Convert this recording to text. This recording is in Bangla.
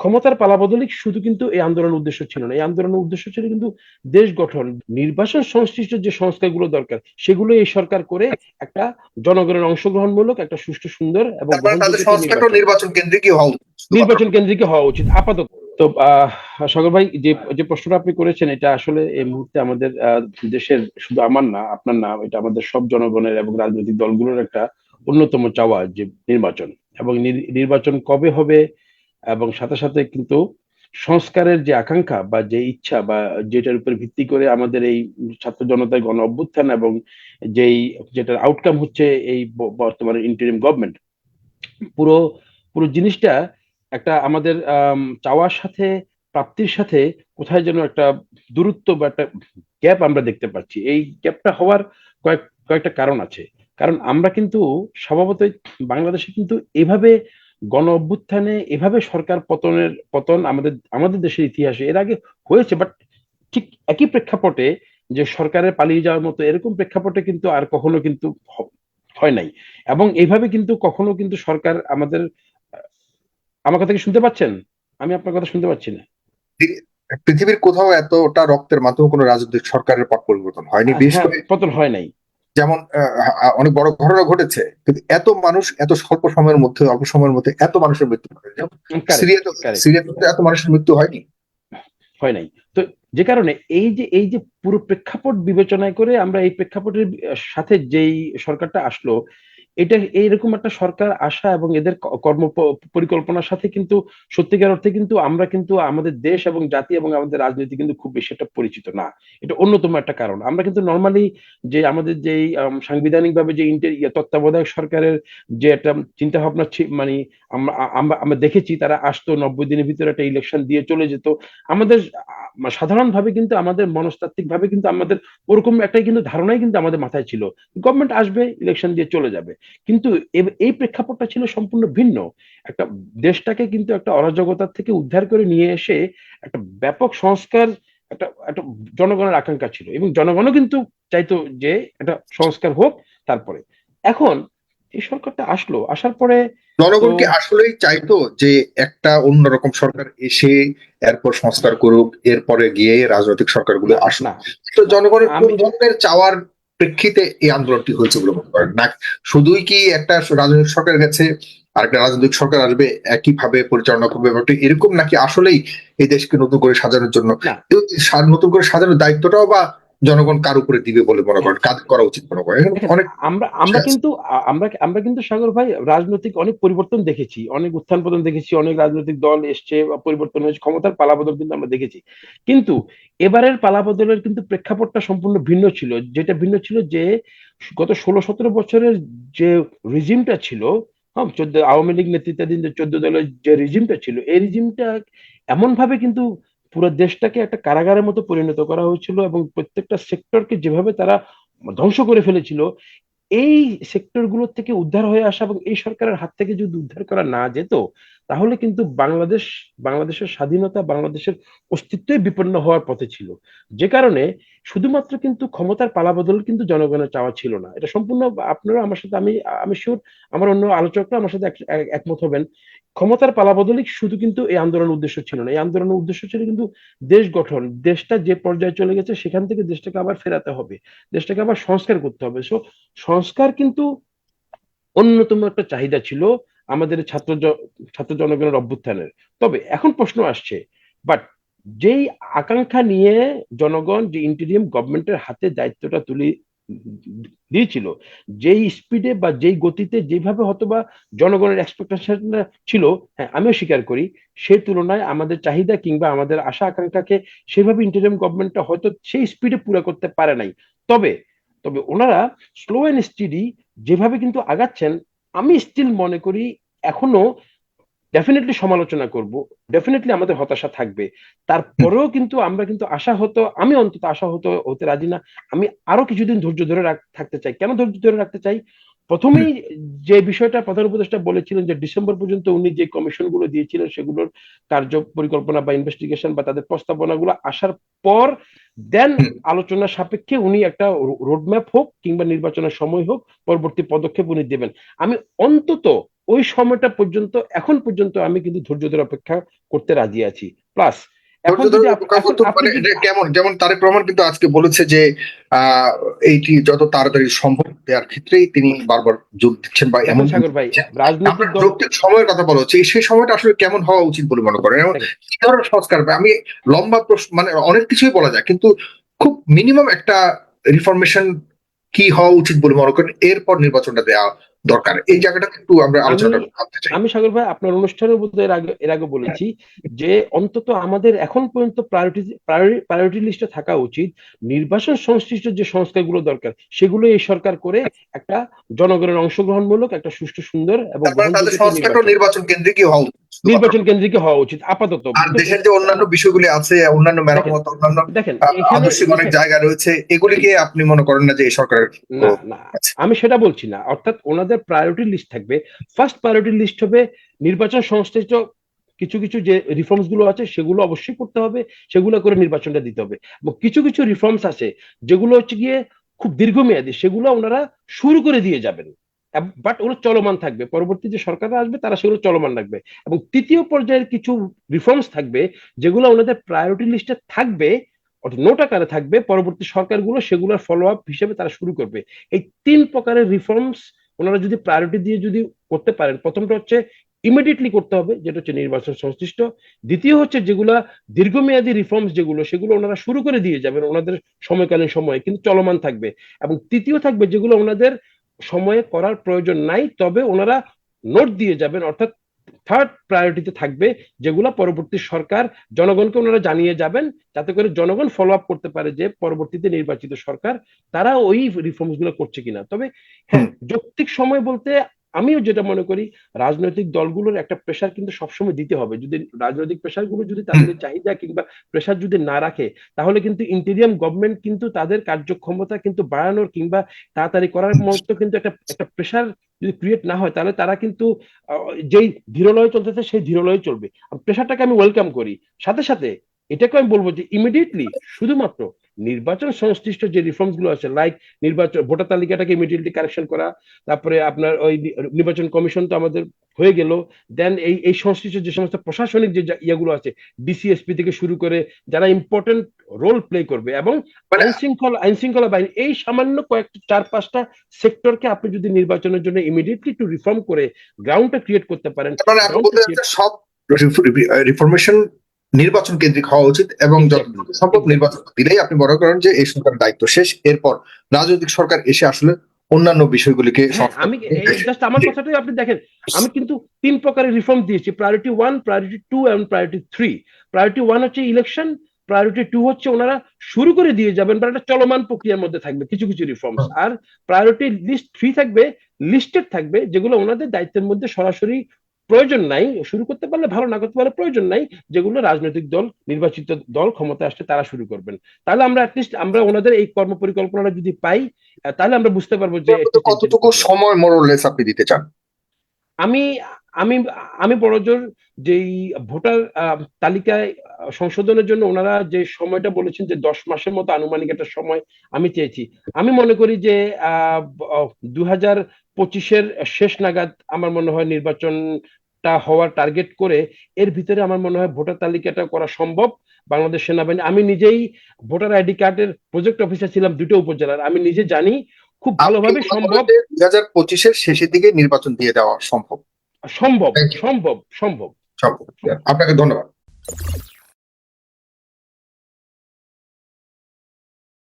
ক্ষমতার পালাবদলি শুধু কিন্তু এই আন্দোলনের উদ্দেশ্য ছিল না এই আন্দোলনের উদ্দেশ্য ছিল কিন্তু দেশ গঠন নির্বাচন সংশ্লিষ্ট যে সংস্কারগুলো দরকার সেগুলো এই সরকার করে একটা জনগণের অংশগ্রহণমূলক একটা সুষ্ঠু সুন্দর এবং নির্বাচন। উচিত। নির্বাচন কেন্দ্রিক হওয়া উচিত আপাতত তো আহ, সাগর ভাই যে যে প্রশ্নটা আপনি করেছেন এটা আসলে এই মুহূর্তে আমাদের আহ, দেশের শুধু আমার না আপনার না এটা আমাদের সব জনগণের এবং রাজনৈতিক দলগুলোর একটা অন্যতম চাওয়া যে নির্বাচন এবং নির- নির্বাচন কবে হবে এবং সাথে সাথে কিন্তু সংস্কারের যে আকাঙ্ক্ষা বা যে ইচ্ছা বা যেটার উপর ভিত্তি করে আমাদের এই ছাত্র জনতার গণ অভ্যুত্থান এবং যেই যেটার আউটকাম হচ্ছে এই বর্তমানে ইন্টারিম গভর্নমেন্ট পুরো পুরো জিনিসটা একটা আমাদের আম, চাওয়ার সাথে প্রাপ্তির সাথে কোথায় যেন একটা দূরত্ব বা একটা গ্যাপ আমরা দেখতে পাচ্ছি। এই গ্যাপটা হওয়ার কয়েক কয়েকটা কারণ আছে। কারণ আমরা কিন্তু স্বভাবতই বাংলাদেশে কিন্তু এভাবে গণ অভ্যুত্থানে এভাবে সরকার পতনের পতন আমাদের আমাদের দেশের ইতিহাসে এর আগে হয়েছে বাট ঠিক একই প্রেক্ষাপটে যে সরকারের পালিয়ে যাওয়ার মতো এরকম প্রেক্ষাপটে কিন্তু আর কখনো কিন্তু হয় নাই। এবং এইভাবে কিন্তু কখনো কিন্তু সরকার আমাদের আমার কথা কি শুনতে পাচ্ছেন? আমি আপনার কথা শুনতে পাচ্ছি না। পৃথিবীর কোথাও এতটা রক্তের মাধ্যমে কোনো রাজনৈতিক সরকারের পট পরিবর্তন হয়নি হ্যাঁ, পতন হয় নাই। যেমন অনেক বড় ঘটনা ঘটেছে কিন্তু এত মানুষ এত স্বল্প সময়ের মধ্যে অল্প সময়ের মধ্যে এত মানুষের মৃত্যু সিরিয়াতে সিরিয়াতে এত মানুষের মৃত্যু হয়নি। হয় নাই। তো যে কারণে এই যে এই যে পুরো প্রেক্ষাপট বিবেচনায় করে আমরা এই প্রেক্ষাপটের সাথে যেই সরকারটা আসলো এটা এইরকম একটা সরকার আসা এবং এদের কর্ম পরিকল্পনার সাথে কিন্তু, সত্যিকার অর্থে কিন্তু আমরা কিন্তু আমাদের দেশ এবং জাতি এবং আমাদের রাজনীতি কিন্তু খুব বেশি একটা পরিচিত না। এটা অন্যতম একটা কারণ। আমরা কিন্তু নর্মালি যে আমাদের যে সাংবিধানিক ভাবে যে ইন্টার ইয়ে তত্ত্বাবধায়ক সরকারের যে একটা চিন্তা ভাবনা মানে আমরা আমরা দেখেছি, তারা আসতো নব্বই দিনের ভিতরে একটা ইলেকশন দিয়ে চলে যেত। আমাদের সাধারণভাবে কিন্তু আমাদের মনস্তাত্ত্বিক ভাবে কিন্তু আমাদের ওরকম একটা কিন্তু ধারণাই কিন্তু আমাদের মাথায় ছিল। গভর্নমেন্ট আসবে ইলেকশন দিয়ে চলে যাবে। কিন্তু এই প্রেক্ষাপটটা ছিল সম্পূর্ণ ভিন্ন। একটা দেশটাকে কিন্তু একটা অরাজকতার থেকে উদ্ধার করে নিয়ে এসে একটা ব্যাপক সংস্কার একটা একটা জনগণের আকাঙ্ক্ষা ছিল এবং জনগণও কিন্তু চাইতো যে একটা সংস্কার হোক তারপরে। এখন এই সরকারটা আসলো আসার পরে জনগণ কি আসলেই চাইতো যে একটা অন্যরকম সরকার এসে এরপর সংস্কার করুক এরপরে গিয়ে রাজনৈতিক সরকারগুলো আসুক? না। তো জনগণের কোন ধরনের চাওয়ার প্রেক্ষিতে এই আন্দোলনটি হয়েছে বলে মনে করেন না শুধুই কি একটা রাজনৈতিক সরকার গেছে আর একটা রাজনৈতিক সরকার আসবে একই ভাবে পরিচালনা করবে ব্যাপারটা এরকম নাকি আসলেই এই দেশকে নতুন করে সাজানোর জন্য। নতুন করে সাজানোর দায়িত্বটাও বা জনগণ কার উপরে দিবে বলে মনে করেন? কাজ করা উচিত মনে করেন? অনেক আমরা আমরা কিন্তু আমরা আমরা কিন্তু সাগর ভাই রাজনৈতিক অনেক পরিবর্তন দেখেছি অনেক উত্থান পতন দেখেছি অনেক রাজনৈতিক দল এসছে বা পরিবর্তন হয়েছে ক্ষমতার পালাবদল কিন্তু আমরা দেখেছি। কিন্তু এবারের পালাবদলের কিন্তু প্রেক্ষাপটটা সম্পূর্ণ ভিন্ন ছিল যেটা ভিন্ন ছিল যে গত ষোলো সতেরো বছরের যে রিজিমটা ছিল হ্যাঁ চোদ্দ আওয়ামী লীগ নেতৃত্বাধীন যে চোদ্দ দলের যে রিজিমটা ছিল এই রিজিমটা এমন ভাবে কিন্তু পুরো দেশটাকে একটা কারাগারের মতো পরিণত করা হয়েছিল এবং প্রত্যেকটা সেক্টরকে যেভাবে তারা ধ্বংস করে ফেলেছিল, এই সেক্টরগুলো থেকে উদ্ধার হয়ে আসা এবং এই সরকারের হাত থেকে যদি উদ্ধার করা না যেত তাহলে কিন্তু বাংলাদেশ, বাংলাদেশের স্বাধীনতা, বাংলাদেশের অস্তিত্বই বিপন্ন হওয়ার পথে ছিল। যে কারণে শুধুমাত্র কিন্তু ক্ষমতার পালাবদল কিন্তু জনগণের চাওয়া ছিল না। এটা সম্পূর্ণ আপনারা আমার সাথে, আমি আমি শিওর আমার অন্য আলোচকরা আমার সাথে এক- এক- একমত হবেন। ক্ষমতার পালাবদলই শুধু কিন্তু এই আন্দোলনের উদ্দেশ্য ছিল না। এই আন্দোলনের উদ্দেশ্য ছিল কিন্তু দেশ গঠন। দেশটা যে পর্যায়ে চলে গেছে, সেখান থেকে দেশটাকে আবার ফেরাতে হবে। দেশটাকে আবার সংস্কার করতে হবে। সো সংস্কার কিন্তু অন্যতম একটা চাহিদা ছিল। আমাদের ছাত্র ছাত্র জনগণের অভ্যুত্থানের। তবে এখন প্রশ্ন আসছে বাট যেই আকাঙ্ক্ষা নিয়ে জনগণ যে ইন্টেরিয়াম গভর্নমেন্টের হাতে দায়িত্বটা তুলে, দিয়েছিল, যেই স্পিডে বা যেই গতিতে যেভাবে হয়তোবা জনগণের এক্সপেকটেশন ছিল হ্যাঁ আমিও স্বীকার করি সেই তুলনায় আমাদের চাহিদা কিংবা আমাদের আশা আকাঙ্ক্ষাকে সেভাবে ইন্টারিয়াম গভর্নমেন্টটা হয়তো সেই স্পিডে পুরো করতে পারে নাই। তবে তবে ওনারা স্লো অ্যান্ড স্টিডি যেভাবে কিন্তু আগাচ্ছেন আমি স্টিল মনে করি এখনও ডেফিনেটলি সমালোচনা করব ডেফিনেটলি আমাদের হতাশা থাকবে। তারপরেও কিন্তু আমরা কিন্তু আশা হতো আমি অন্তত আশা হতো হতে রাজি না। আমি আরও কিছুদিন ধৈর্য ধরে থাকতে চাই। কেন ধৈর্য ধরে রাখতে চাই? প্রথমেই যে বিষয়টা প্রধান উপদেষ্টা বলেছিলেন যে ডিসেম্বর পর্যন্ত উনি যে কমিশনগুলো দিয়েছিলেন সেগুলোর কার্য পরিকল্পনা বা ইনভেস্টিগেশন বা তাদের প্রস্তাবনাগুলো আসার পর দেন। আলোচনা সাপেক্ষে উনি একটা রোডম্যাপ হোক কিংবা নির্বাচনের সময় হোক পরবর্তী পদক্ষেপ উনি দেবেন আমি অন্তত ওই সময়টা পর্যন্ত এখন পর্যন্ত আমি কিন্তু ধৈর্য ধরে অপেক্ষা করতে রাজি আছি প্লাস মানে কেমন? যেমন তারেক রহমান কিন্তু আজকে বলেছে যে এইটি যত তাড়াতাড়ি সম্ভব দেওয়ার ক্ষেত্রেই তিনি বারবার যোগ দিচ্ছেন বা এমন রাজনৈতিক সময়ের কথা বলা হচ্ছে সেই সময়টা আসলে কেমন হওয়া উচিত বলে মনে করেন? এবং। কি ধরনের সংস্কার? আমি লম্বা প্রশ্ন মানে অনেক কিছুই বলা যায় কিন্তু খুব মিনিমাম একটা রিফরমেশন কি হওয়া উচিত বলে মনে করেন? এরপর নির্বাচনটা দেওয়া দরকার। এই জায়গাটা একটু আমরা আলোচনা করতে চাই। আমি সাগর ভাই আপনার অনুষ্ঠানের মধ্যে এর আগে এর আগে বলেছি যে অন্তত আমাদের এখন পর্যন্ত প্রায়োরিটি প্রায়োরিটি লিস্টে থাকা উচিত নির্বাচন সংশ্লিষ্ট যে সংস্কারগুলো দরকার সেগুলো এই সরকার করে একটা জনগণের অংশগ্রহণমূলক একটা সুষ্ঠু সুন্দর এবং নির্বাচন। কেন্দ্রিকই হওয়া উচিত। নির্বাচন কেন্দ্রিক হওয়া উচিত আপাতত। আর দেশের যে অন্যান্য বিষয়গুলি আছে অন্যান্য মেরামত অন্যান্য আদর্শিক অনেক জায়গা রয়েছে এগুলিকে আপনি মনে করেন না যে এই না আমি সেটা বলছি না অর্থাৎ ওনাদের প্রায়োরিটি লিস্ট থাকবে। ফার্স্ট প্রায়োরিটি লিস্ট হবে নির্বাচন সংশ্লিষ্ট কিছু কিছু যে রিফর্মসগুলো আছে, সেগুলো অবশ্যই করতে হবে, সেগুলো করে নির্বাচনটা দিতে হবে। এবং কিছু কিছু রিফর্মস আছে, যেগুলো হচ্ছে গিয়ে খুব দীর্ঘমেয়াদী, সেগুলো ওনারা শুরু করে দিয়ে যাবেন। বাট ওগুলো চলমান থাকবে। পরবর্তী যে সরকার আসবে, তারা সেগুলো চলমান রাখবে। এবং তৃতীয় পর্যায়ের কিছু রিফর্মস থাকবে, যেগুলো ওনাদের প্রায়োরিটি লিস্টে থাকবে নোট আকারে থাকবে, পরবর্তী সরকারগুলো সেগুলোর ফলো আপ হিসেবে তারা শুরু করবে। এই তিন প্রকারের রিফর্মস ওনারা যদি প্রায়োরিটি দিয়ে যদি করতে পারেন, প্রথমটা হচ্ছে ইমিডিয়েটলি করতে হবে, যেটা হচ্ছে নির্বাচন সংশ্লিষ্ট। দ্বিতীয় হচ্ছে যেগুলা দীর্ঘমেয়াদী রিফর্মস যেগুলো, সেগুলো ওনারা শুরু করে দিয়ে যাবেন ওনাদের সময়কালীন সময়ে, কিন্তু চলমান থাকবে। এবং তৃতীয় থাকবে যেগুলো ওনাদের সময়ে করার প্রয়োজন নাই, তবে ওনারা নোট দিয়ে যাবেন, অর্থাৎ থার্ড প্রায়োরিটিতে থাকবে যেগুলো পরবর্তী সরকার জনগণকে ওনারা জানিয়ে যাবেন যাতে করে জনগণ ফলো আপ করতে পারে যে পরবর্তীতে নির্বাচিত সরকার তারা ওই রিফর্মসগুলো করছে কিনা। তবে হ্যাঁ যৌক্তিক সময় বলতে আমিও যেটা মনে করি রাজনৈতিক দলগুলোর একটা প্রেশার কিন্তু সবসময় দিতে হবে। যদি রাজনৈতিক প্রেশারগুলো যদি তাদের চাহিদা কিংবা প্রেশার যদি না রাখে তাহলে কিন্তু ইন্টেরিয়াম গভর্নমেন্ট কিন্তু তাদের কার্যক্ষমতা কিন্তু বাড়ানোর কিংবা তাড়াতাড়ি করার মতো কিন্তু একটা একটা প্রেশার যদি ক্রিয়েট না হয় তাহলে তারা কিন্তু যেই ধীরলয়ে চলতেছে সেই ধীরলয়ে চলবে। প্রেশারটাকে আমি ওয়েলকাম করি। সাথে সাথে এটাকে আমি বলব যে ইমিডিয়েটলি শুধুমাত্র নির্বাচন সংশ্লিষ্ট যে রিফর্মসগুলো আছে লাইক নির্বাচন ভোটার তালিকাটাকে ইমিডিয়েটলি কারেকশন করা তারপরে আপনার ওই নির্বাচন কমিশন তো আমাদের হয়ে গেল দেন এই এই সংশ্লিষ্ট যে সমস্ত প্রশাসনিক যে ইয়েগুলো আছে ডিসিএসপি থেকে শুরু করে যারা ইম্পর্টেন্ট রোল প্লে করবে এবং মানে- আইন শৃঙ্খলা আইন শৃঙ্খলা বাহিনী এই সামান্য কয়েকটা চার পাঁচটা সেক্টরকে আপনি যদি নির্বাচনের জন্য ইমিডিয়েটলি একটু রিফর্ম করে গ্রাউন্ডটা ক্রিয়েট করতে পারেন সব রিফরমেশন নির্বাচন কেন্দ্রিক হওয়া উচিত এবং যত দ্রুত সম্ভব নির্বাচন দিলেই আপনি মনে করেন যে এই সরকারের দায়িত্ব শেষ। এরপর রাজনৈতিক সরকার এসে আসলে অন্যান্য বিষয়গুলিকে হ্যাঁ, আমি জাস্ট আমার কথাটাই আপনি দেখেন আমি কিন্তু তিন প্রকারের রিফর্ম দিয়েছি প্রায়োরিটি ওয়ান প্রায়োরিটি টু এবং প্রায়োরিটি থ্রি প্রায়োরিটি ওয়ান হচ্ছে ইলেকশন প্রায়োরিটি টু হচ্ছে ওনারা শুরু করে দিয়ে যাবেন বা একটা চলমান প্রক্রিয়ার মধ্যে থাকবে কিছু কিছু রিফর্মস আর প্রায়োরিটি লিস্ট থ্রি থাকবে লিস্টেড থাকবে যেগুলো ওনাদের দায়িত্বের মধ্যে সরাসরি প্রয়োজন নাই শুরু করতে পারলে ভালো না করতে পারলে প্রয়োজন নাই যেগুলো রাজনৈতিক দল নির্বাচিত দল ক্ষমতা আসলে তারা শুরু করবেন। তাহলে আমরা অ্যাটলিস্ট আমরা ওনাদের এই কর্ম পরিকল্পনাটা যদি পাই তাহলে আমরা বুঝতে পারব যে কতটুকু সময় মোরলেস আপনি দিতে চান? আমি আমি আমি বড়জোর যেই ভোটার তালিকায় সংশোধনের জন্য ওনারা যে সময়টা বলেছেন যে দশ মাসের মতো আনুমানিক একটা সময় আমি চেয়েছি। আমি মনে করি যে আহ দু হাজার পঁচিশের শেষ নাগাদ আমার মনে হয় নির্বাচনটা হওয়ার টার্গেট করে এর ভিতরে আমার মনে হয় ভোটার তালিকাটা করা সম্ভব। বাংলাদেশ সেনাবাহিনী আমি নিজেই ভোটার আইডি কার্ডের প্রজেক্ট অফিসার ছিলাম দুটো উপজেলার। আমি নিজে জানি খুব ভালোভাবে সম্ভব। দুই হাজার পঁচিশের শেষের দিকে নির্বাচন দিয়ে দেওয়া সম্ভব? সম্ভব সম্ভব সম্ভব। সম্ভব আপনাকে ধন্যবাদ।